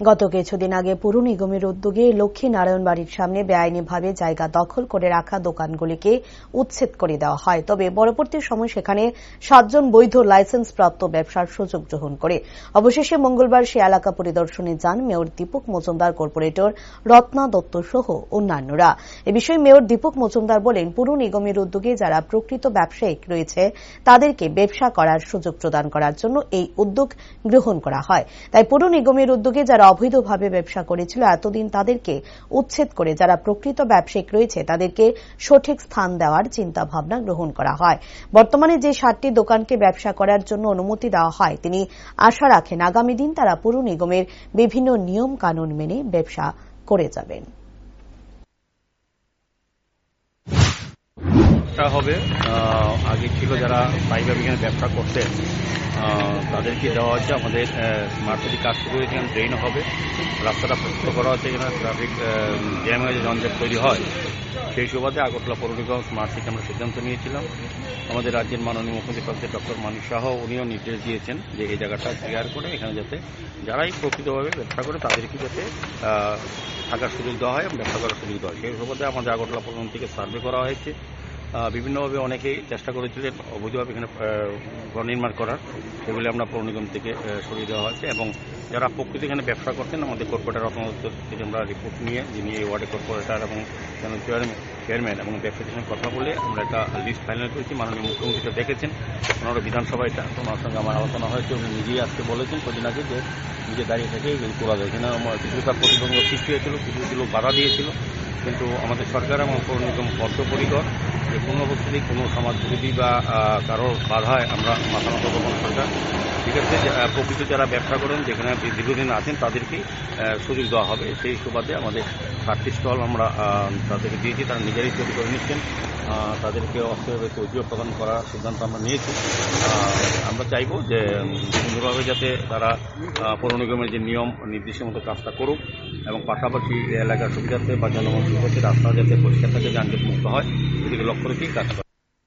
গত কিছুদিন আগে পুর নিগমের উদ্যোগে লক্ষ্মীনারায়ণ বাড়ির সামনে বেআইনিভাবে জায়গা দখল করে রাখা দোকানগুলিকে উচ্ছেদ করে দেওয়া হয়। তবে পরবর্তী সময় সেখানে সাতজন বৈধ লাইসেন্সপ্রাপ্ত ব্যবসার সুযোগ গ্রহণ করে। অবশেষে মঙ্গলবার সে এলাকা পরিদর্শনে যান মেয়র দীপক মজুমদার, কর্পোরেটর রত্না দত্ত সহ অন্যান্যরা। এ বিষয়ে মেয়র দীপক মজুমদার বলেন, পুর নিগমের উদ্যোগে যারা প্রকৃত ব্যবসায়িক রয়েছে, তাদেরকে ব্যবসা করার সুযোগ প্রদান করার জন্য এই উদ্যোগ গ্রহণ করা হয়। তাই পুর নিগমের উদ্যোগে যারা অবৈধভাবে ব্যবসা করেছিল, এতদিন তাদেরকে উচ্ছেদ করে যারা প্রকৃত ব্যবসায়িক রয়েছে তাদেরকে সঠিক স্থান দেওয়ার চিন্তা ভাবনা গ্রহণ করা হয়। বর্তমানে যে সাতটি দোকানকে ব্যবসা করার জন্য অনুমতি দেওয়া হয়, তিনি আশা রাখেন আগামী দিন তারা পুর নিগমের বিভিন্ন নিয়ম কানুন মেনে ব্যবসা করে যাবেন। ব্যবসা হবে আগে ছিল যারা স্থায়ীভাবে এখানে ব্যবসা করতেন তাদেরকে দেওয়া হচ্ছে আমাদের স্মার্ট সিটি কাজ শুরু হয়েছে এখানে ড্রেন হবে, রাস্তাটা প্রস্তুত করা হচ্ছে এখানে ট্রাফিক জ্যাম হয়ে যানজট তৈরি হয়, সেই সুবাদে আগরতলা পৌর নিগম স্মার্ট সিটি আমরা সিদ্ধান্ত নিয়েছিলাম। আমাদের রাজ্যের মাননীয় মুখ্যমন্ত্রী ডক্টর মানিক শাহ উনিও নির্দেশ দিয়েছেন যে এই জায়গাটা ক্লিয়ার করে এখানে যাতে যারাই প্রকৃতভাবে ব্যবসা করে তাদেরকে যাতে থাকার সুযোগ দেওয়া হয় এবং ব্যবসা করার সুযোগ দেওয়া হয়। সেই সুবাদে আমাদের আগরতলা পৌর থেকে সার্ভে করা হয়েছে। বিভিন্নভাবে অনেকেই চেষ্টা করেছিলেন অবৈধভাবে এখানে ঘর নির্মাণ করার। সেগুলি আমরা পৌর নিগম থেকে সরিয়ে দেওয়া হয়েছে এবং যারা প্রকৃত এখানে ব্যবসা করতেন আমাদের কর্পোরেটার রত্নদত্ত থেকে আমরা রিপোর্ট নিয়ে, যিনি এই ওয়ার্ডের কর্পোরেটার এবং চেয়ারম্যান এবং ব্যবসায়ীদের সঙ্গে কথা বলে আমরা একটা লিস্ট ফাইনাল করেছি। মাননীয় মুখ্যমন্ত্রীটা দেখেছেন। ওনারা বিধানসভায় এটা, ওনার সঙ্গে আমার আলোচনা হয়েছে। উনি নিজেই আজকে বলেছেন কদিন আগে যে নিজে দাঁড়িয়ে থেকে এগুলি যায়। এখানে আমার কিছু তার প্রতিবন্ধক সৃষ্টি হয়েছিল, কিছু কিছু লোক বাধা দিয়েছিল। কিন্তু আমাদের সরকার এবং নিগম বদ্ধপরিকর যে কোনো অবস্থাতেই কোনো সমাজ বিরোধী বা কারও বাধায় আমরা মাথা নত করব সরকার। আছে প্রকৃত যারা ব্যবসা করেন যেখানে দীর্ঘদিন আছেন তাদেরকেই আহ, সুযোগ দেওয়া হবে। সেই সুবাদে আমাদের চারটি স্টল আমরা তাদেরকে দিয়েছি তারা নিজেরাই তৈরি করে নিচ্ছেন। তাদেরকে অস্থায়ীভাবে তৈরিও প্রদান করার সিদ্ধান্ত আমরা নিয়েছি। আমরা চাইব যে সুন্দরভাবে যাতে তারা পৌর নিগমের যে নিয়ম নির্দেশের মতো কাজটা করুক। এবং পাশাপাশি এলাকার সুবিধার্থে বা জনগণ সুবিধার্থে রাস্তা যাতে পরিষ্কার থাকে যানজট মুক্ত হয়, এদিকে লক্ষ্য রেখেই কাজ